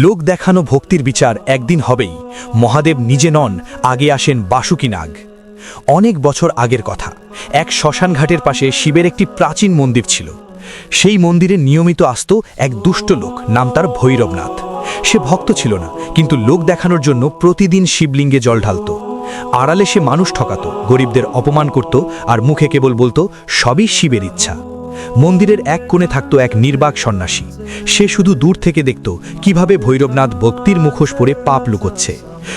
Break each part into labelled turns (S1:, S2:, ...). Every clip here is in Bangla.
S1: লোক দেখানো ভক্তির বিচার একদিন হবেই। মহাদেব নিজে নন, আগে আসেন বাসুকি নাগ অনেক বছর আগের কথা। এক শ্মশান ঘাটের পাশে শিবের একটি প্রাচীন মন্দির ছিল। সেই মন্দিরে নিয়মিত আসত এক দুষ্ট লোক, নাম তার ভৈরবনাথ। সে ভক্ত ছিল না, কিন্তু লোক দেখানোর জন্য প্রতিদিন শিবলিঙ্গে জল ঢালত। আড়ালে সে মানুষ ঠকাত, গরিবদের অপমান করত আর মুখে কেবল বলতো, সবই শিবের ইচ্ছা। মন্দিরের এক কোণে থাকতো এক নির্বাক সন্ন্যাসী। সে শুধু দূর থেকে দেখত কীভাবে ভৈরবনাথ ভক্তির মুখোশ পরে পাপ লুকোচ্ছে।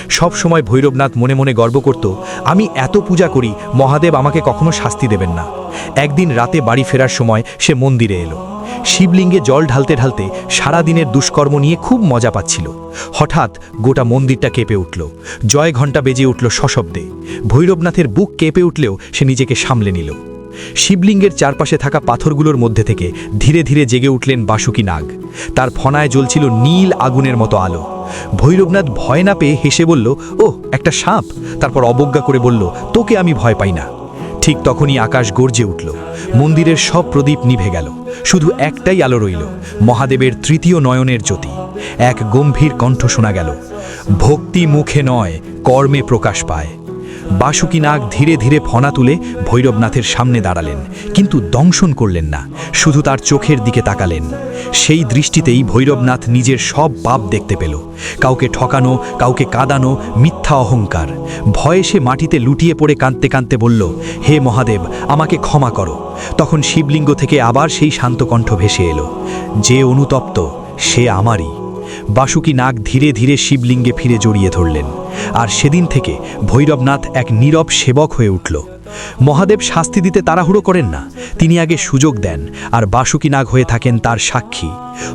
S1: সব সময় ভৈরবনাথ মনে মনে গর্ব করত, আমি এত পূজা করি, মহাদেব আমাকে কখনো শাস্তি দেবেন না। একদিন রাতে বাড়ি ফেরার সময় সে মন্দিরে এলো। শিবলিঙ্গে জল ঢালতে ঢালতে সারাদিনের দুষ্কর্ম নিয়ে খুব মজা পাচ্ছিল। হঠাৎ গোটা মন্দিরটা কেঁপে উঠল। জয় ঘণ্টা বেজে উঠল সশব্দে। ভৈরবনাথের বুক কেঁপে উঠলেও সে নিজেকে সামলে নিল। শিবলিঙ্গের চারপাশে থাকা পাথরগুলোর মধ্যে থেকে ধীরে ধীরে জেগে উঠলেন বাসুকি নাগ। তার ফনায় জ্বলছিল নীল আগুনের মতো আলো। ভৈরবনাথ ভয় না পেয়ে হেসে বলল ও একটা সাপ! তারপর অবজ্ঞা করে বলল, তোকে আমি ভয় পাই না। ঠিক তখনই আকাশ গর্জে উঠল। মন্দিরের সব প্রদীপ নিভে গেল। শুধু একটাই আলো রইল, মহাদেবের তৃতীয় নয়নের জ্যোতি। এক গম্ভীর কণ্ঠ শোনা গেল, ভক্তি মুখে নয়, কর্মে প্রকাশ পায়। বাসুকি নাগ ধীরে ধীরে ফনা তুলে ভৈরবনাথের সামনে দাঁড়ালেন, কিন্তু দংশন করলেন না, শুধু তার চোখের দিকে তাকালেন। সেই দৃষ্টিতেই ভৈরবনাথ নিজের সব পাপ দেখতে পেল। কাউকে ঠকানো, কাউকে কাঁদানো মিথ্যা অহংকার। ভয়ে সে মাটিতে লুটিয়ে পড়ে কাঁদতে কাঁদতে বলল, হে মহাদেব, আমাকে ক্ষমা করো। তখন শিবলিঙ্গ থেকে আবার সেই শান্ত কণ্ঠ ভেসে এলো, যে অনুতপ্ত, সে আমারই। বাসুকি নাগ ধীরে ধীরে শিবলিঙ্গে ফিরে জড়িয়ে ধরলেন। আর সেদিন থেকে ভৈরবনাথ এক নীরব সেবক হয়ে উঠল। মহাদেব শাস্তি দিতে তাড়াহুড়ো করেন না। তিনি আগে সুযোগ দেন, আর বাসুকি নাগ হয়ে থাকেন তার সাক্ষী।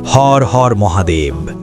S1: হর হর মহাদেব।